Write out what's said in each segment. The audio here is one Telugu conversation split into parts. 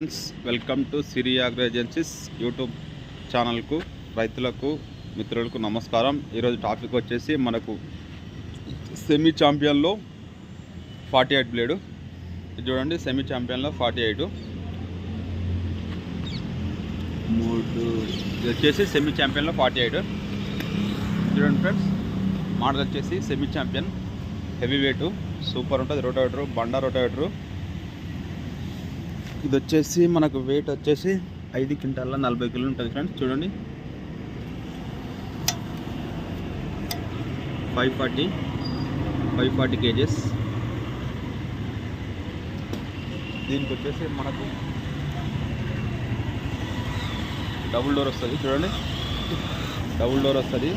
Friends welcome to Siri agro agencies YouTube ఛానల్కు రైతులకు మిత్రులకు నమస్కారం. ఈరోజు టాపిక్ వచ్చేసి మనకు సెమీ ఛాంపియన్లో ఫార్టీ ఎయిట్ బ్లేడు ఇది చూడండి సెమీ ఛాంపియన్లో ఫార్టీ ఎయిట్ మూడు ఇది వచ్చేసి సెమీ ఛాంపియన్లో ఫార్టీ ఎయిట్ చూడండి ఫ్రెండ్స్ మోడల్ వచ్చేసి semi champion heavy weight super ఉంటుంది రోటోవేటరు బండా రోటోవేటరు ఇది వచ్చేసి మనకు వెయిట్ వచ్చేసి ఐదు క్వింటాల నలభై కిలోలు ఉంటుంది ఫ్రెండ్స్ చూడండి. Five forty five forty kgs. దీనికి వచ్చేసి మనకు డబుల్ డోర్ వస్తుంది. చూడండి. డబుల్ డోర్ వస్తుంది.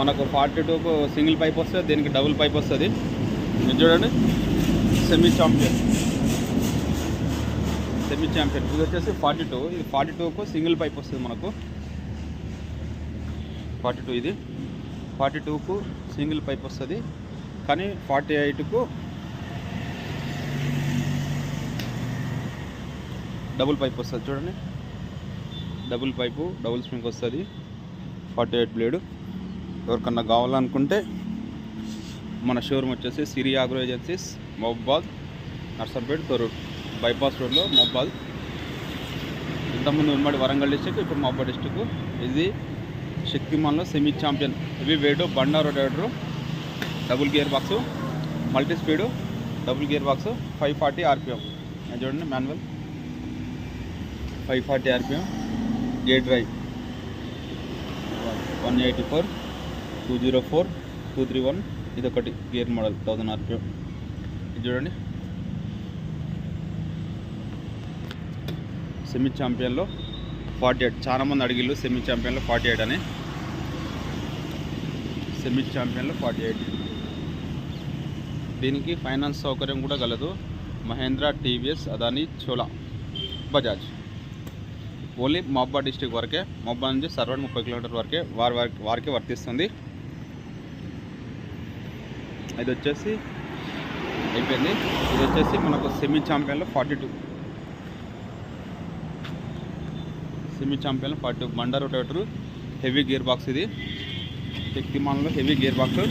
మనకు ఫార్టీ టూకు సింగిల్ పైప్ వస్తుంది దీనికి డబుల్ పైప్ వస్తుంది. ఇది చూడండి. సెమీ చాంపియన్ సెమీ ఛాంపియన్ ఇది వచ్చేసి ఫార్టీ టూ ఇది ఫార్టీ టూకు సింగిల్ పైప్ వస్తుంది మనకు. ఫార్టీ టూ ఇది. ఫార్టీ టూకు సింగిల్ పైప్ వస్తుంది. కానీ ఫార్టీ ఎయిట్కు డబుల్ పైప్ వస్తుంది చూడండి. డబుల్ పైపు డబుల్ స్ప్రింగ్ వస్తుంది. ఫార్టీ ఎయిట్ బ్లేడు ఎవరికన్నా కావాలనుకుంటే మన షోరూమ్ వచ్చేసి సిరి ఆగ్రో ఏజెన్సీస్ మహబాద్ నర్సంపేట్ తొరూరు. బైపాస్ రోడ్లో మహబాద్ ఇంతకుముందు ఉమ్మడి వరంగల్ డిస్టిక్ ఇప్పుడు మహబాద్ డిస్టిక్. ఇది శక్తిమాన్లో సెమీ ఛాంపియన్ ఇవి వేడు బండా rotavator double gear box multi speed double gear box five forty RPM చూడండి manual five forty RPM gate drive one eighty four two zero four two three one ఇది ఒకటి గేర్ మోడల్ థౌజండ్ ఆర్పిఎం ఇది చూడండి. సెమీ ఛాంపియన్లో ఫార్టీ ఎయిట్ చాలామంది అడిగిళ్ళు సెమీ ఛాంపియన్లో ఫార్టీ ఎయిట్ అని. సెమీ ఛాంపియన్లో ఫార్టీ ఎయిట్ దీనికి ఫైనాన్స్ సౌకర్యం కూడా కలదు. మహేంద్ర టీవీఎస్ అదాని చోలా బజాజ్. ఓన్లీ మహబా డిస్టిక్ వరకే మబ్బా నుంచి సర్వడ్ ముప్పై కిలోమీటర్ వరకే వారి వారికి వారికి వర్తిస్తుంది. ఇది వచ్చేసి అయిపోయింది. ఇది వచ్చేసి మనకు semi ఛాంపియన్లో forty two semi champion forty బండా రొటేటర్ హెవీ గేర్ బాక్స్ ఇది. శక్తిమాన్లో హెవీ గేర్ బాక్స్.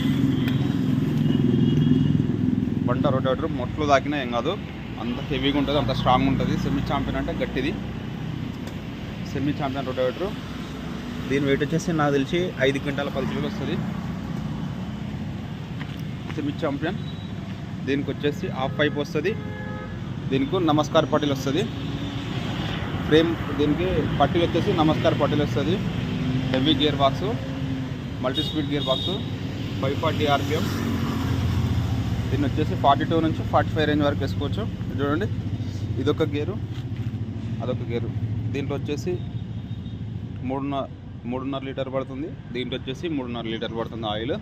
బండా రొటేటర్ మొట్లు దాకినా ఏం కాదు. అంత హెవీగా ఉంటుంది అంత స్ట్రాంగ్ ఉంటుంది. సెమీ ఛాంపియన్ అంటే గట్టిది. Semi champion rotator. దీని వెయిట్ వచ్చేసి నాకు తెలిసి ఐదు క్వింటాల పది కిలోలు వస్తుంది. Semi champion. దీనికి వచ్చేసి హాఫ్ పైప్ వస్తుంది. దీనికి నమస్కార్ పట్టీలు వస్తుంది. ఫ్రేమ్ దీనికి పట్టీలు వచ్చేసి నమస్కార్ పట్టీలు వస్తుంది. Heavy gear box multi speed gear box five forty RPM దీన్ని వచ్చేసి ఫార్టీ టూ నుంచి ఫార్టీ ఫైవ్ రేంజ్ వరకు వేసుకోవచ్చు. ఇది చూడండి ఇదొక గేరు అదొక గేరు దీంట్లో వచ్చేసి మూడున్నర మూడున్నర లీటర్ పడుతుంది. దీంట్లో వచ్చేసి మూడున్నర లీటర్ పడుతుంది ఆయిల్.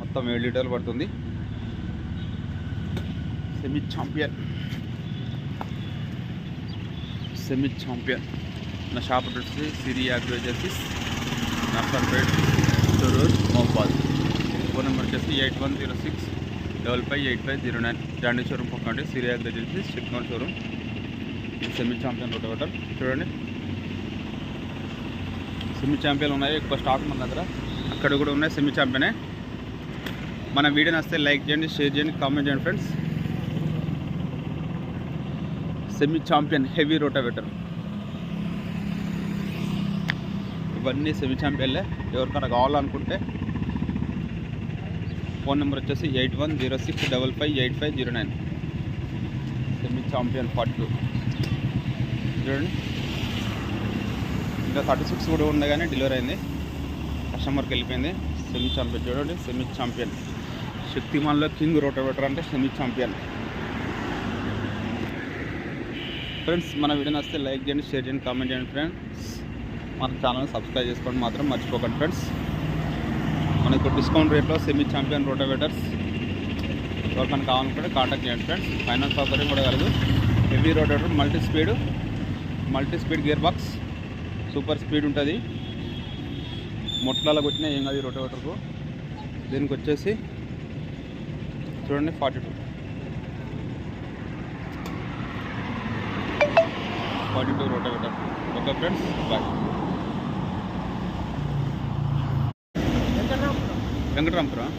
మొత్తం ఏడు లీటర్లు పడుతుంది. సెమీ ఛాంపియన్ సెమీ ఛాంపియన్ నా షాప్ వచ్చేసి Siri agro agencies Narsarpet Thorrur Mopal phone number వచ్చేసి eight one zero six double five eight five zero nine జాండీ showroom పక్కన సిరి అగ్రో ఏజెన్సీస్ చిక్నోల్ షోరూమ్ సెమీ ఛాంపియన్ రోటోవేటర్ చూడండి. సెమీ ఛాంపియన్ ఉన్నాయి ఎక్కువ స్టాక్ మన దగ్గర. అక్కడ కూడా ఉన్నాయి సెమీ ఛాంపియనే మన వీడియో నచ్చితే లైక్ చేయండి షేర్ చేయండి కామెంట్ చేయండి friends semi champion heavy rotavator ఇవన్నీ సెమీ ఛాంపియన్లే ఎవరికైనా కావాలనుకుంటే ఫోన్ నెంబర్ వచ్చేసి eight one zero six double five eight five zero nine. Semi champion forty two చూడండి. ఇంకా థర్టీ సిక్స్ కూడా ఉంది కానీ డెలివరీ అయింది. కస్టమర్కి వెళ్ళిపోయింది. సెమీ ఛాంపియన్ చూడండి. సెమీ ఛాంపియన్ శక్తిమాన్లో కింగ్ రోటోవేటర్ అంటే సెమీ ఛాంపియన్ ఫ్రెండ్స్ మన వీడియో నచ్చితే లైక్ చేయండి షేర్ చేయండి కామెంట్ చేయండి ఫ్రెండ్స్. మన ఛానల్ సబ్స్క్రైబ్ చేసుకోండి మాత్రం మర్చిపోకండి ఫ్రెండ్స్. మనకు డిస్కౌంట్ రేట్లో సెమీ ఛాంపియన్ రోటోవేటర్స్ ఎవరికైనా కావాలనుకుంటే కాంటాక్ట్ చేయండి ఫ్రెండ్స్. ఫైనాన్స్ సౌకర్యం కూడా కలదు. Heavy rotavator multi speed multi speed gear box super speed ఉంటుంది. మొట్లలో వచ్చినా ఏం కాదు ఈ రోటోవేటర్కు దీనికి వచ్చేసి చూడండి forty two forty two rotavator okay friends bye. Venkataramapuram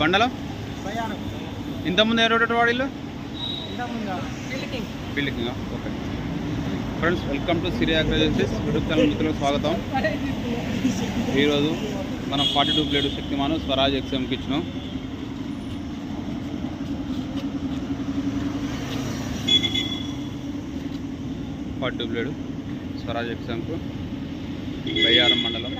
బండలో ఇంతకుముందు ఏ rotator వాడిల్లు building okay. Friends welcome to Siri agro agencies YouTube channel మిత్రులకు స్వాగతం. ఈరోజు మనం forty two plate Shaktiman Swaraj ఎక్స్ఎంకి ఇచ్చినాం. ఫార్టీ టూ స్వరాజ్ ఎగ్జామ్కు బయ్యారం మండలం.